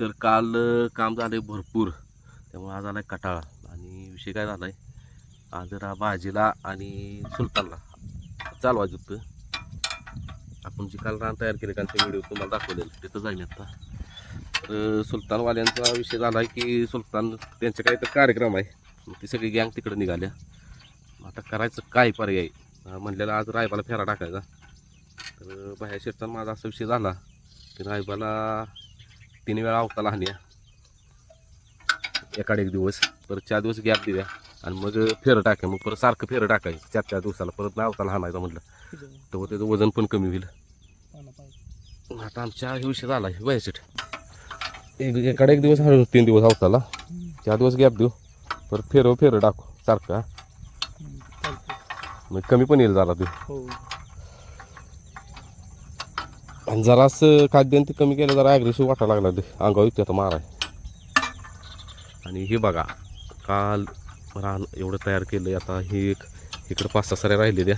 तर काल काम काम झाले भरपूर. त्यामुळे आज आला आहे कटाळा. आणि विषय काय झाला आहे आज जरा भाजीला आणि सुलतानला. चालवायचं होतं आपण जे काल रान तयार केले कालचे व्हिडिओ तुम्हाला दाखवलेलं तिथं जाईन आता. तर सुलतानवाल्यांचा विषय झाला आहे की सुलतान त्यांचे काही तर कार्यक्रम आहे. मग ती सगळी गँग तिकडे निघाल्या. आता करायचं काय पर्याय? अं, म्हणलेलं आज रायबाला फेरा टाकायचा. तर बाहेर शेटचा माझा असा विषय झाला. की रायबाला तीन वेळा अवताला हाण्या एकाड एक दिवस परत चार दिवस गॅप दिल्या आणि मग फेरं टाका मग परत सारखं फेरं टाकायचं. चार चार दिवसाला परत नाही अवताला हाणायचं म्हटलं तर त्याचं वजन पण कमी होईल. आता आमच्या हे विषय झाला वयासाठी एक एकाडे एक दिवस हाणू तीन दिवस अवताला चार दिवस गॅप देऊ. परत फेरं फेरं टाकू सारखं मग कमी पण येईल झाला तू. आणि जरासं खाद्यान्न ते कमी केलं जरा ॲग्रेसिव्ह वाटायला लागला ते. अंगावर येते आता माराय. आणि हे बघा काल रान एवढं तयार केलं आता हे एक इकडं पाच सहा साऱ्या राहिलेल्या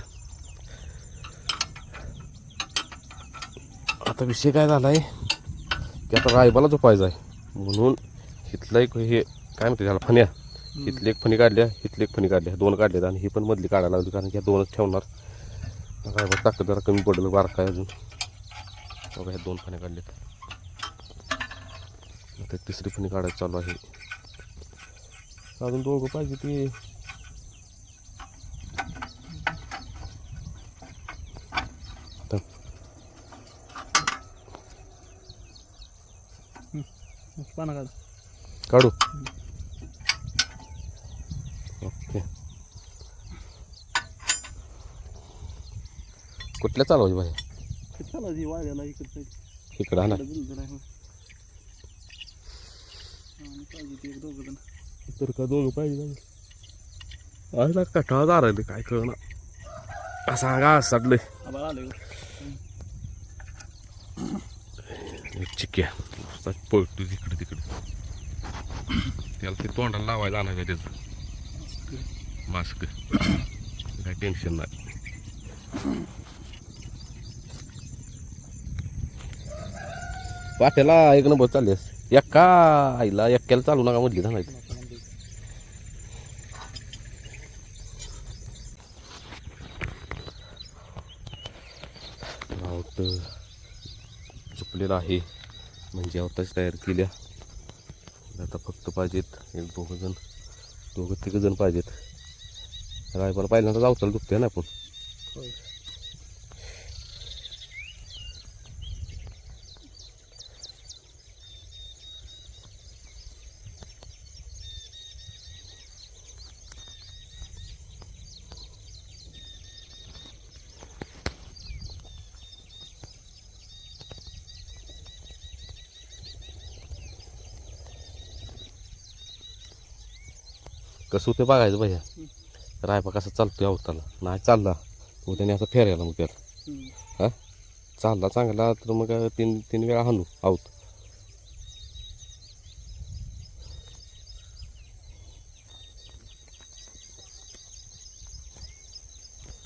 आता विषय काय झाला आहे की आता रायबाला झोपायचा आहे म्हणून इथलं एक हे काय म्हणते त्याला फण्या. इथली एक फणी काढल्या इथली एक फणी काढल्या दोन काढल्यात. आणि ही पण मधली काढायला लागली कारण की दोनच ठेवणार. रायबा ताकद जरा कमी पडेल बारका आहे अजून. बघा ह्या दोन फण्या काढल्यात आता एक तिसरी फणी काढायची चालू आहे. अजून दोघं पाहिजे ते. पाना काढ. काढू? ओके. कुठल्या चालवायची भाई जी वाड्याला इकडं हा ना. तर का दोघं पाहिजे आज ना कटाळा दारायला काय कळना. सांगा सडलंय आबाळ आले चिक्या पळतो तिकडे तिकडे. त्याला ते तोंडाला लावायला आणायचं त्याचं. मास्क. काय टेन्शन नाही. पाठ्याला एक नंबर चालली एक्का आईला एक्क्याला चालू नका म्हटली ना माहिती राऊत आहे. म्हणजे आवताच तयार केल्या. आता फक्त पाहिजेत एक दोघं जण. दोघं तिघं जण पाहिजेत. रायबाला पहिल्यांदा जावताला दुखते ना आपण? कसं होतं बघायचं भैया. रायबा कसा चालतोय अवताला. नाही चालला मग त्याने असं फेरायला मग त्याला. हां? चालला चांगला तर मग तीन तीन वेळा हाणू आऊत.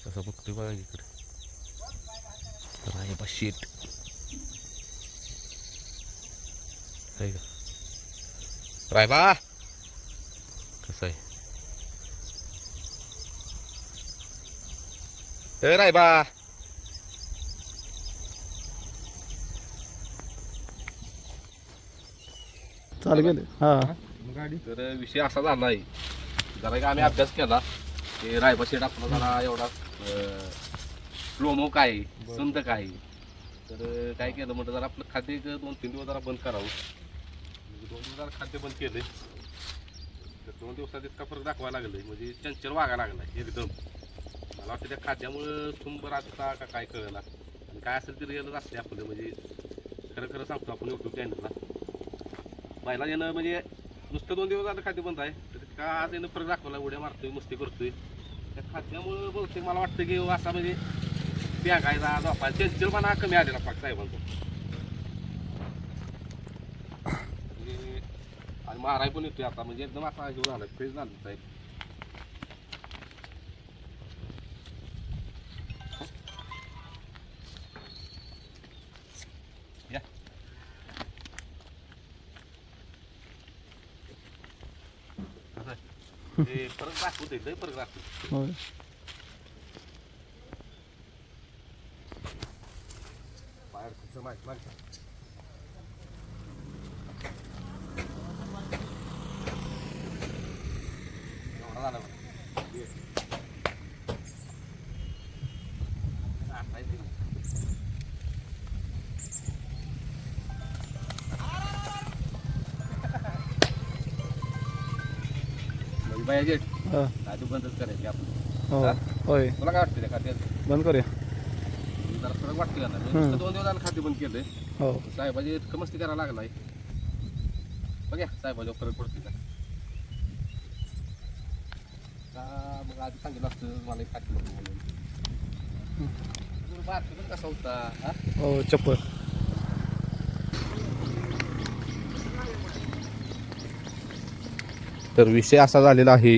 कसं बघतोय बघा इकडे. रायबा शेट आहे का? रायबा कसं आहे ए रायबा चालू गेले हा तर विषय असा झाला आहे जरा आम्ही अभ्यास केला की रायबा शेट आपला जरा एवढा स्लोमो काय आहे, सुंद काय आहे. तर काय केलं म्हटलं जरा आपलं खाद्य एक दोन तीन दिवस जरा बंद करावं म्हणजे दोन दिवस जरा खाद्य बंद केलंय तर दोन दिवसात इतका फरक दाखवायला लागलाय म्हणजे चंचल वागायला लागलाय एकदम मला वाटतं त्या खाद्यामुळं सुंबर असता का काय कळला आणि काय असेल ते रिअलच असते आपलं म्हणजे खरं खरं सांगतो आपण युट्यूब चॅनलला पहिला येणं म्हणजे नुसतं दोन दिवस झालं खाद्य बंद आहे तर का आज येणं फरक दाखवला उड्या मारतोय मस्ती करतोय. त्या खाद्यामुळं बहुतेक मला वाटतं की हो असा म्हणजे बॅगायचा झोपायला चंचलपणा कमी आलेला पाक साहेबांचा. आणि माराय पण येतोय आता म्हणजे एकदम असा हे झाला फ्रेश झालं साहेब फरक दाखवते लय फरक दाखवते होय. बाहेर तुमचं माहीत माहिती हा. आधी बंदच करायची आपण. हो हा? होय. तुला काय वाटतं त्या खात्यात बंद करूया. जरा फरक वाटते का नाही. नुसतं दोन दिवस झालं खाते बंद केलंय. हो. साहेबाची इतकं मस्ती करायला लागलाय. बघा साहेबाच्या फरक पडते का का मग आधी सांगितलं असतं मला एक खाते नको म्हणून. जर बारकं पण कसा होता हा? हो चप्पल. तर विषय असा झालेला आहे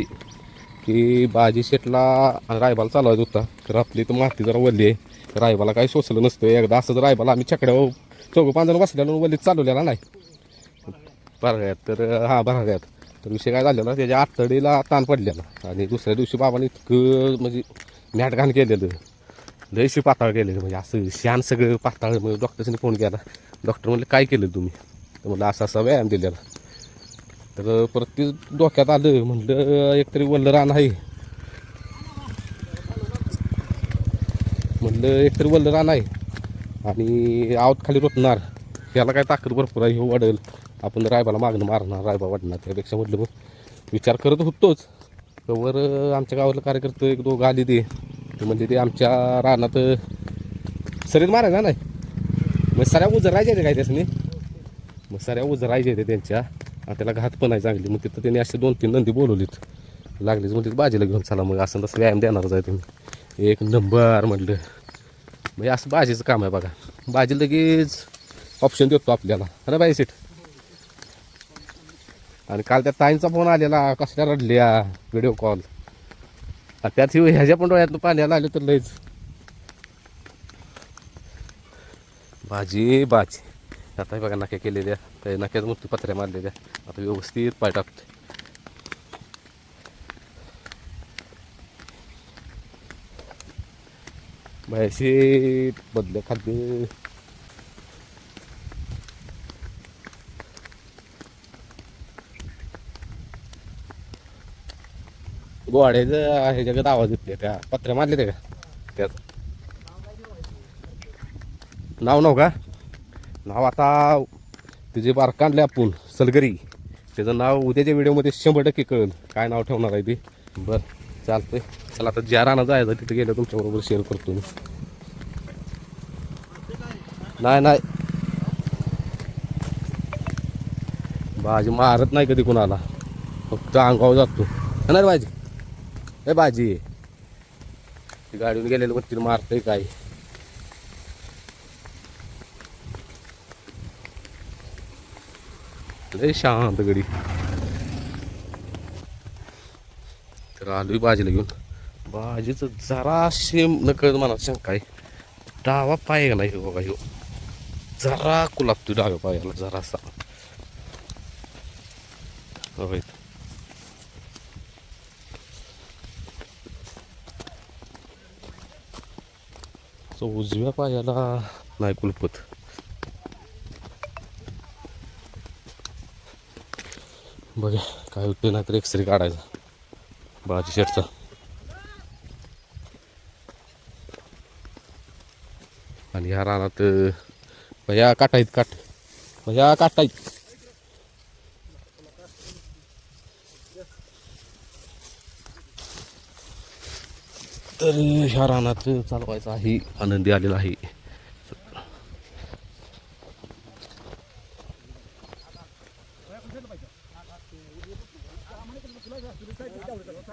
की बाजी शेटला रायबाला चालवायचा होता. तर आपली तर माती जरा वल्ली आहे. रायबाला काही सोसलं नसतं. एकदा असंच रायबाला आम्ही छकड्या चौघं पांजण बसल्यानं वल्लीत चालवलेला नाही. बरगायत तर हा बरगायत तर विषय काय झालेला त्याच्या आतडीला ताण पडलेला. आणि दुसऱ्या दिवशी बाबाने इतकं म्हणजे मॅटघाण केलेलं. लयशी पाताळ केलेलं. म्हणजे असं शान सगळं पाताळ. मग डॉक्टरने फोन केला. डॉक्टर म्हणले काय केलं तुम्ही? तर म्हटलं असा असा व्यायाम दिलेला. तर परत ते डोक्यात आलं म्हटलं एकतरी वल्ल रान आहे. म्हटलं एकतरी वल्ल रान आहे. आणि आवत खाली रोतणार. याला काय ताकद भरपूर आहे हे वाढेल. आपण रायबाला मागणं मारणार रायबा वाढणार. त्यापेक्षा म्हटलं मग विचार करत होतोच. तर आमच्या गावातलं कार्यकर्ते एक दोघं आले ते. म्हणजे ते आमच्या रानात सरीत मारायला नाही मग सऱ्या उजरायच्या ते काय त्यासनी? मग सऱ्या उजरायच्या ते त्यांच्या. त्याला घात पण आहे चांगली. मग तिथं त्यांनी असे दोन तीन नंदी बोलवलीत. लागलीच. म्हणजे बाजीला घेऊन चला मग असं तसं व्यायाम देणारच आहे तुम्ही. एक नंबर म्हटलं म्हणजे असं बाजीचं काम आहे बघा. बाजी लगेच ऑप्शन देतो आपल्याला. अरे बाई सीट आणि काल त्या ताईंचा फोन आलेला कसल्या रडल्या? व्हिडिओ कॉल त्यात ह्याच्या पण डोळ्यातलं पाण्याला आलं तर लयच. भाजी भाजी आता हे बघा नाक्या केलेल्या त्या नाक्यात मोठी पत्र्या मारलेल्या आता व्यवस्थित पाय टाकते बायशी बदल्या खाद्य गोवाड्याचं ह्याच्या जगात आवाज येते त्या. पत्र्या मारले ते का? त्यात. नाव नाव का? नाव आता तिचे बार काढले आपण सलगरी. त्याचं नाव उद्याच्या व्हिडिओमध्ये शंभर टक्के कळेल. काय नाव ठेवणार आहे ते? बरं चालतंय. चला आता ज्या राणा जायचं तिथे गेलं तुमच्याबरोबर शेअर करतो मी. नाही नाही. भाजी मारत नाही कधी कुणाला. फक्त अंगाव जातो. है ना रे भाजी ए भाजी ती गाडीवर गेलेलं मग तिला मारतंय काय? लय शांत गडी तर आलोय बाजीला घेऊन बाजीचं जराशे नकळत मनात शंका आहे डावा पाय का नाही बघा ह्यो जरा कुलापतो डाव्या पायाला जरासा होय तो उजव्या पायाला नाही कुलपत बघा काय होते नाहीतर एक्सरे काढायचा. बाजी शर्टचा आणि ह्या रानात भैया काटायत काट भैया काटायत तर ह्या रानात चालवायचा आहे आनंदी आलेला आहे.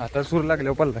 आता सूर लागल्यावर हो पडला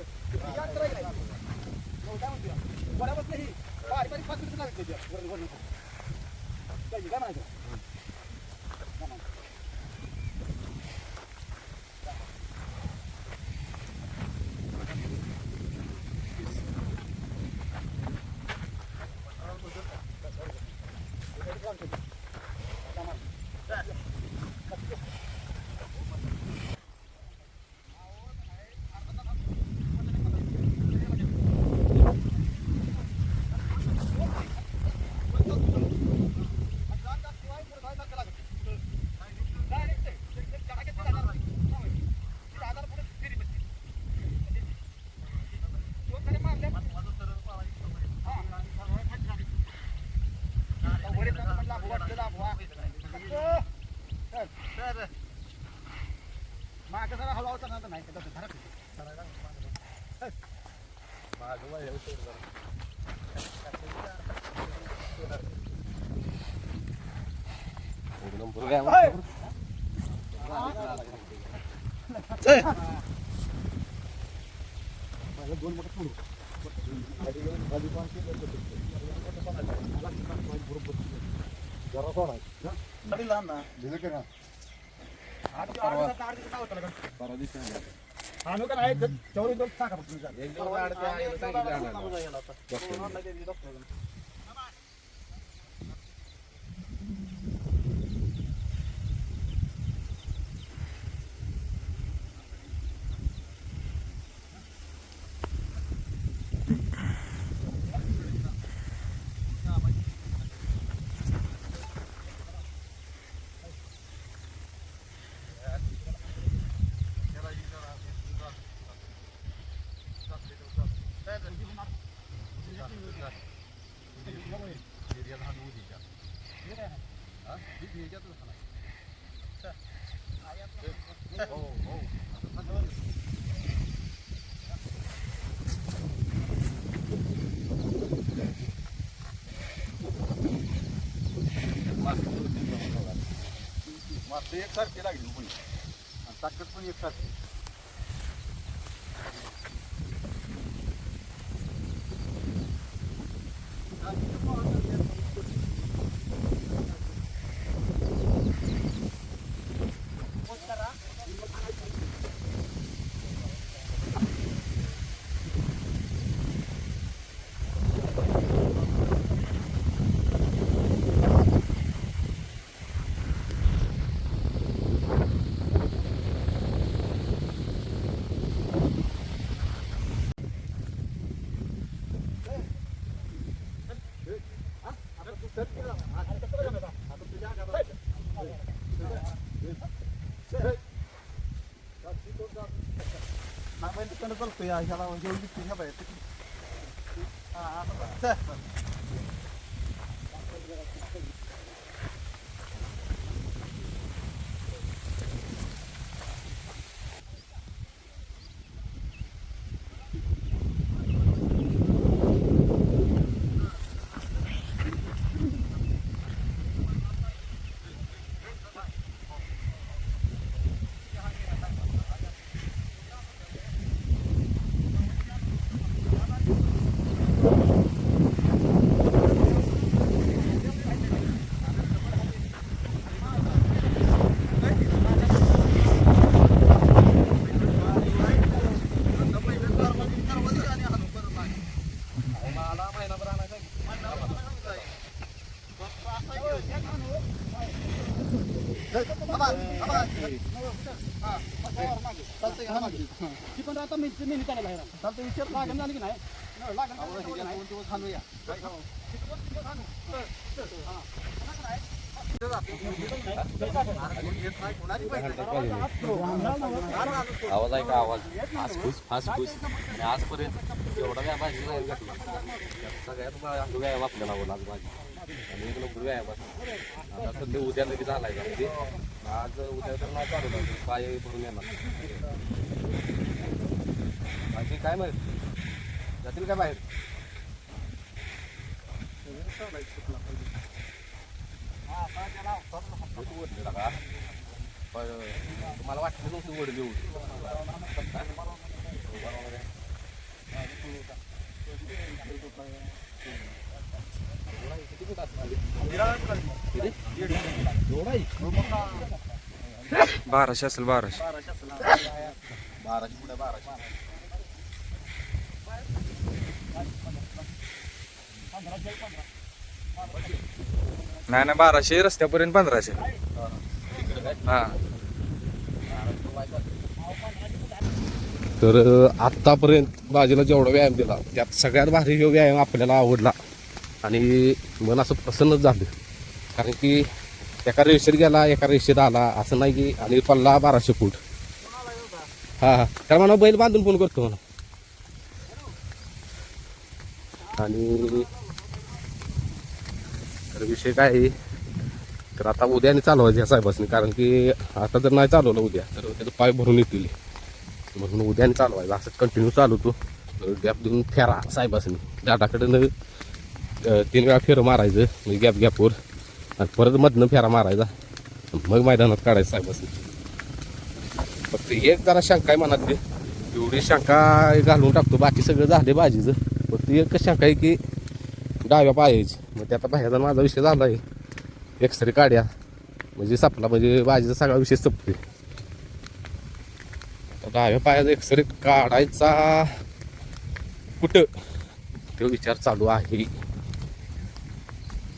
आड त्या आईला पाच आणायला. लागते काय म्हणायचं? लागली पण आणि ताकद ते एकसारखी लागेल पण ताकद पण एकसारखी दिसतोय ह्या बाहेर चालतंय, विचार लागण झाली की नाही. लागण हे दिवस थांबूया. आवाज आहे का? आवाज. फासफूस फासफूस आणि आजपर्यंत एवढा काय भाजी नाही घातला सगळ्यात व्यायाम आपल्याला आवडला आज भाजी. आणि एक नंबर व्यायाम असतो. आता सध्या उद्या लगेच आलाय का म्हणजे? आज उद्या तर नाही चालू लागेल. पाय भरून येणार. बाकी काय माहीत? जातील काय बाहेर? तुम्हाला वाटलं नव्हतं ओढले बाराशे असेल बाराशे. बाराशे पुढे बाराशे. नाही नाही बाराशे रस्त्यापर्यंत पंधराशे. तर आत्तापर्यंत बाजीला जेवढा व्यायाम दिला त्यात सगळ्यात भारी जो व्यायाम आपल्याला आवडला आणि मन असं प्रसन्नच झालं. कारण की एका रेषेत गेला एका रेषेत आला असं नाही की आणि पल्ला बाराशे फूट. हा हा. तर म्हणा बैल बांधून फोन करतो म्हणा. आणि तर विषय काय आहे? तर आता उद्याने चालवायचं या साहेबासनी कारण की आता जर नाही चालवलं उद्या तर त्याचं पाय भरून येतील. म्हणून उद्याने चालवायचं असं कंटिन्यू चालवतो. गॅप देऊन फेरा साहेबासनी. दाटाकडनं तीन वेळा फेरं मारायचं म्हणजे गॅप गॅपवर आणि परत मधनं फेरा मारायचा. मग मैदानात काढायचं साहेबासनी. फक्त एक जरा शंका आहे मनातली. एवढी शंका घालून टाकतो. बाकी सगळं झाले भाजीचं फक्त एकच शंका आहे की डाव्या पायाची. मग ते आता बाहेरचा माझा विषय झाला आहे एक्सरे काढ्या. म्हणजे सपला म्हणजे भाजीचा सगळा विषय संपते तर डाव्या पायाचा एक्सरे काढायचा. कुठं? तो विचार चालू आहे.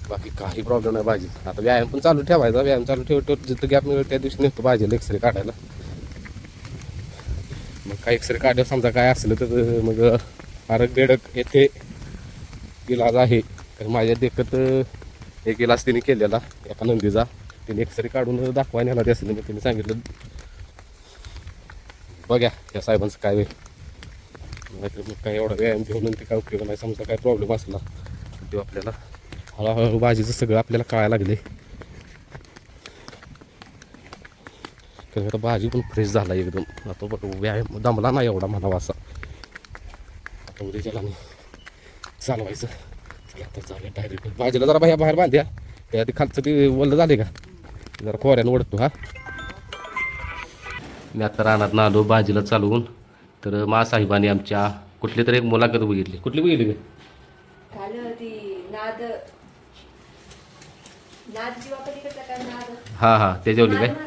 बाकी काही प्रॉब्लेम नाही भाजी आता व्यायाम पण चालू ठेवायचा. व्यायाम चालू ठेवतो जिथं गॅप मिळेल त्या दिवशी नेतो भाजीला एक्सरे काढायला. मग काय एक्सरे काढायला समजा काय असलं तर मग आरग बेडक येथे इलाज आहे. कारण माझ्या देखत एक इलाज तिने केलेला एका नंदीचा. तिने एक्सरे काढून दाखवायला नेला त्यासाठी मग तिने सांगितलं बघ्या या साहेबांचं काय वेळ नाहीतर मग काय एवढा व्यायाम घेऊन ते काय उपयोग नाही. समजा काय प्रॉब्लेम असला तर ते आपल्याला हळूहळू भाजीचं सगळं आपल्याला कळायला लागले. कारण आता भाजी पण फ्रेश झाला एकदम. आता बघ व्यायाम दमला नाही एवढा म्हणावा असा. आता उद्या गेला नाही. चालवायचं. चला आता चालेल डायरेक्ट भाजीला जरा बाहेर बाहेर बांध्या. त्या ते खालचं ते वल्ल झाले का? जरा खोऱ्यानं ओढतो हा. मी आता रानात आलो भाजीला चालवून. तर मा साहेबांनी आमच्या कुठली तरी एक मुलाखत बघितली. कुठली बघितली का हां हां त्याच्यावली नाद काय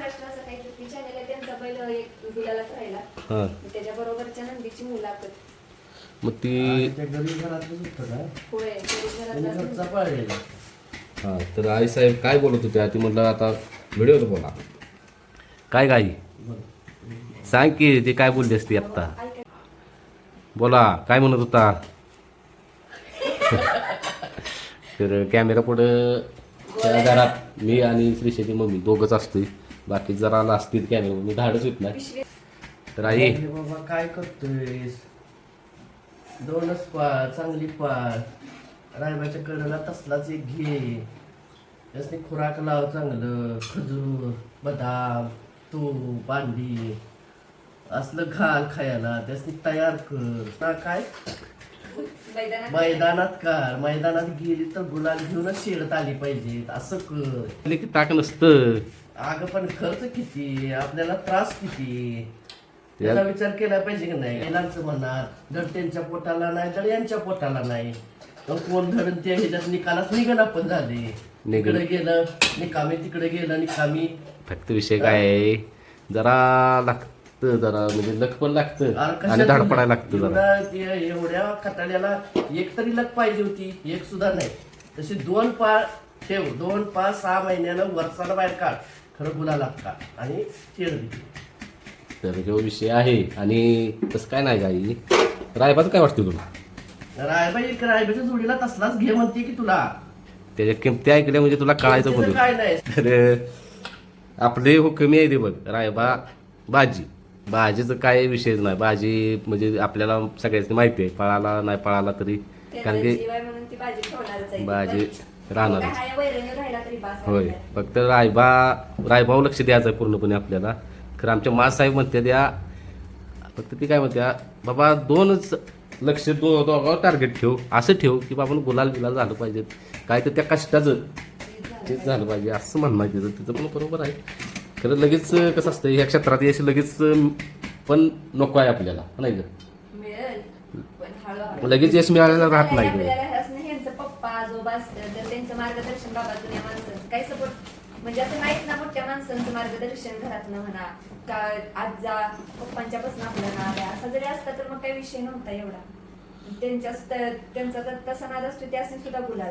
हां. त्याच्या बरोबरच्या नंदीची मुलाखत. मग ती हां तर आई साहेब काय बोलत होत्या? ती म्हटलं आता व्हिडिओ बोला. काय गाई? सांग की ते काय बोलली असती आत्ता? बोला काय म्हणत होता? तर कॅमेरा पुढं त्या घरात मी आणि श्रीशेची मम्मी दोघंच असतोय. बाकी जरा आला असतील कॅमेरा मी धाडच होत नाही. तर आई काय करतोयस? दोनच पाळ चांगली पाळ रायबाच्या कडेला तसलाच एक घे. त्यासनी खुराक लाव चांगलं. खजूर बदाम तूप अंडी असलं घाल खायला. त्यासनी तयार कर. ना काय? मैदानात? मैदानात कर मैदानात गेली तर गुलाल घेऊनच शेडत आली पाहिजे असं कर. की ताक नसतं. अगं पण खर्च किती? आपल्याला त्रास किती? त्याचा विचार केला पाहिजे की नाही? महिलांचं म्हणणार धड त्यांच्या पोटाला नाही धड यांच्या पोटाला नाही. मग कोण धड त्या ह्याच्यात निकालात निघण आपण झाले. तिकडे गेलं निकामी तिकडे गेलं निकामी. फक्त विषय काय आहे? जरा लागतं जरा म्हणजे लक पण लागतं आणि धडपडायला लागतं जरा. एवढा ते- एवढ्या कटाड्याला एक तरी लग पाहिजे होती एक सुद्धा नाही. तशी दोन पाळ ठेव दोन पाच सहा महिन्यानं वर्षाला बाहेर काढ. खरं गुलाला काढ आणि शेड दे तर जो विषय आहे. आणि तसं काय नाही काही रायबाचं काय वाटतं तुला? रायबाई रायबाच्या जोडीला तसलाच घे म्हणते की तुला. त्याच्या किमती ऐकल्या म्हणजे तुला कळायचं होतं काय नाही. तर आपले हो कमी आहे ते बघ. रायबा भाजी. भाजीचं काय विषयच नाही. भाजी म्हणजे आपल्याला सगळ्यांनी माहिती आहे. पळाला नाही पळाला तरी. कारण त्याचा की म्हणून भाजी. काय हाय. फक्त रायबा रायबावर लक्ष द्यायचं आहे पूर्णपणे आपल्याला. खरं आमच्या मासाहेब म्हणते द्या. फक्त ती काय म्हणत्या बाबा दोनच लक्ष दो दोघांवर टार्गेट ठेव. असं ठेव की बाबा गुलाल बिलाल झालं पाहिजे. काय तर त्या कष्टाचं तेच झालं पाहिजे. असं म्हणणं आहे तिचं. तिचं पण बरोबर आहे. खरं लगेच कसं असतं ह्या क्षेत्रात यश लगेच पण नको आहे आपल्याला. नाही का? लगेच यश मिळालेलं राहत नाही. पप्पा आजोबा त्यांचं मार्गदर्शन बाबा काही सपोर्ट म्हणजे असं नाहीच ना मोठ्या माणसांचं मार्गदर्शन घरातलं म्हणा का आजा पप्पांच्या पासून आपल्याला आल्या असं जरी असतं तर मग काही विषय नव्हता एवढा. त्यांच्या त्यांचा तसा नाद असतो सुद्धा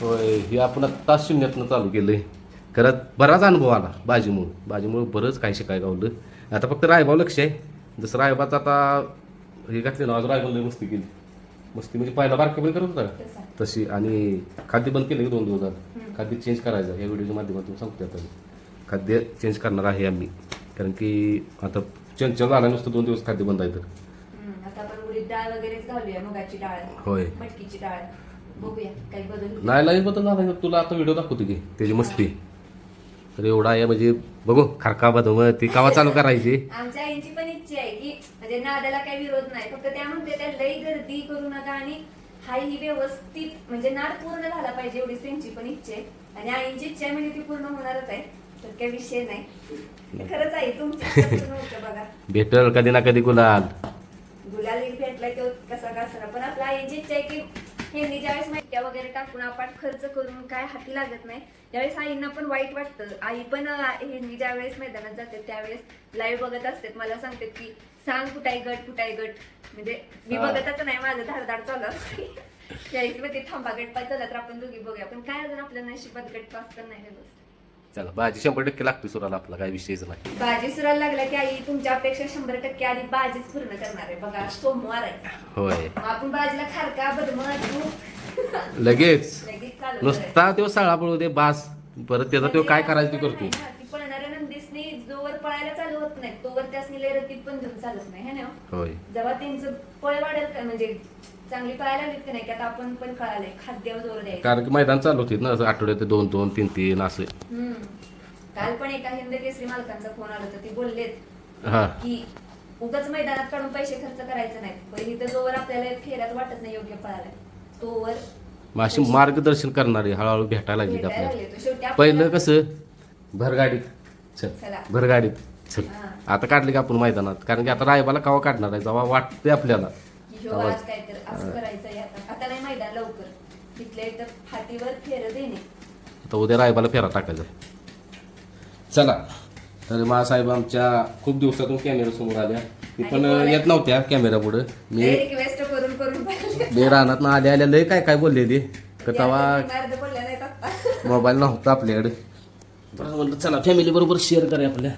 होय हे आपण आत्ता शून्यातनं चालू केलंय. खरं बराच अनुभव आला बाजीमुळं. बाजीमुळं बरंच काही शिकाय गावलं. आता फक्त रायबाव लक्ष आहे. जसं रायबाचं आता हे घातले ना आज रायबाला मस्ती केली. मस्ती म्हणजे पहिला बारके पण करत होता. तशी आणि खाद्य बंद केलं दोन दिवस झालं. खाद्य चेंज करायचं. या व्हिडिओच्या माध्यमातून सांगतो आता मी. खाद्य चेंज करणार आहे आम्ही. कारण की आता चंचल झाला नुसतं दोन दिवस खाद्य बंद आहे तर. हम्म, आता आपण उडीद डाळ वगैरेच घालूया मुगाची डाळ होय. मटकीची डाळ. बघूया काही बदल होईल. नाही नाही बदल झाला. तुला आता व्हिडिओ दाखवतो की त्याची मस्ती. तर एवढा आहे म्हणजे बघू खरका बदम ती कावा चालू करायची? आमच्या आईची पण इच्छा आहे की म्हणजे नादाला काही विरोध नाही. फक्त त्या म्हणते त्या लई गर्दी करू नका आणि हाय ही व्यवस्थित म्हणजे नाद पूर्ण झाला पाहिजे एवढीच त्यांची पण इच्छा आहे. आणि आईची इच्छा आहे म्हणजे ती पूर्ण होणारच आहे. तर काही विषय नाही. खरंच आहे तुमची इच्छा पूर्ण होतं बघा. भेटल कधी ना कधी गुलाल. गुलाल एक भेटलाय तो कसा कसा पण आपल्या आईची इच्छा आहे की ह्यांनी ज्यावेळेस माहित्या वगैरे टाकून आपण खर्च करून काय हाती लागत नाही त्यावेळेस आईंना पण वाईट वाटतं. आई पण ह्यांनी ज्यावेळेस मैदानात जाते त्यावेळेस लाईव्ह बघत असतात. मला सांगतात की सांग कुठाय गट कुठाय गट. म्हणजे मी. बघतच नाही माझं धाडधाड चालू असते. त्यावेळेस मध्ये थांबा गट पास झाला तर आपण दोघी बघूया. पण काय अजून आपल्या नशिबात गट पास तर नाही. चला भाजी शंभर टक्के लागते सुराला आपला काय विषयच नाही. बाजी सुराला लागला की आई तुमच्या अपेक्षा शंभर टक्के आधी बाजीच पूर्ण करणार आहे. बघा सोमवार आहे. होय. मग आपण बाजीला खारका बदम तूप लगेच. लगेच चालू नुसता तो सळा पळू दे बास. परत त्याचा तो काय करायचं ते करतो करायचं ती पळणाऱ्या नंदीसनी जोवर पळायला चालू होत नाही तोवर त्यासनी लैरतीत पण घेऊन चालत नाही है ना? होय. जेव्हा त्यांचं पळ वाढेल का म्हणजे चांगली पळायला लागलीत का नाही? की आता आपण पण कळालंय खाद्यावर जोर द्यायचा कारण की मैदान चालू होते ना असं आठवड्यात दोन दोन तीन तीन असं. हम्म. काल पण एका हिंद केसरी मालकांचा फोन आला होता ते बोललेत हा. की उगाच मैदानात काढून पैसे खर्च करायचे नाहीत पण इथं जोवर आपल्याला फेऱ्यात वाटत नाही योग्य पळायला तोवर मग अशी मार्गदर्शन करणारी हळूहळू भेटायला लागली भेटायला आपल्याला. लागले. तो शेवटी आपल्याला- पहिलं कसं? भरगाडीत चल चला. भरगाडीत चल. हा. आता काढली का आपण मैदानात? कारण की आता रायबाला कावा काढणार आहे? जेव्हा वाटते आपल्याला. ह्यो आज काय तर असं आता. आता नाही मैदान लवकर. तिथल्या इथं फाटीवर फेर देणे. आता उद्या रायबाला फेरा टाकायचा. चला. तर साहेब आमच्या खूप दिवसातून कॅमेरा समोर आल्या. ती पण येत नव्हत्या कॅमेरा पुढं. मी रिक्वेस्ट करून करून पाहिले. मी रानात आल्या आल्या लय काय काय बोललेली अर्ध बोलल्या नाहीत आता. मोबाईल नव्हता आपल्याकडे. बरं म्हणलं चला फॅमिली बरोबर शेअर करूया आपल्या.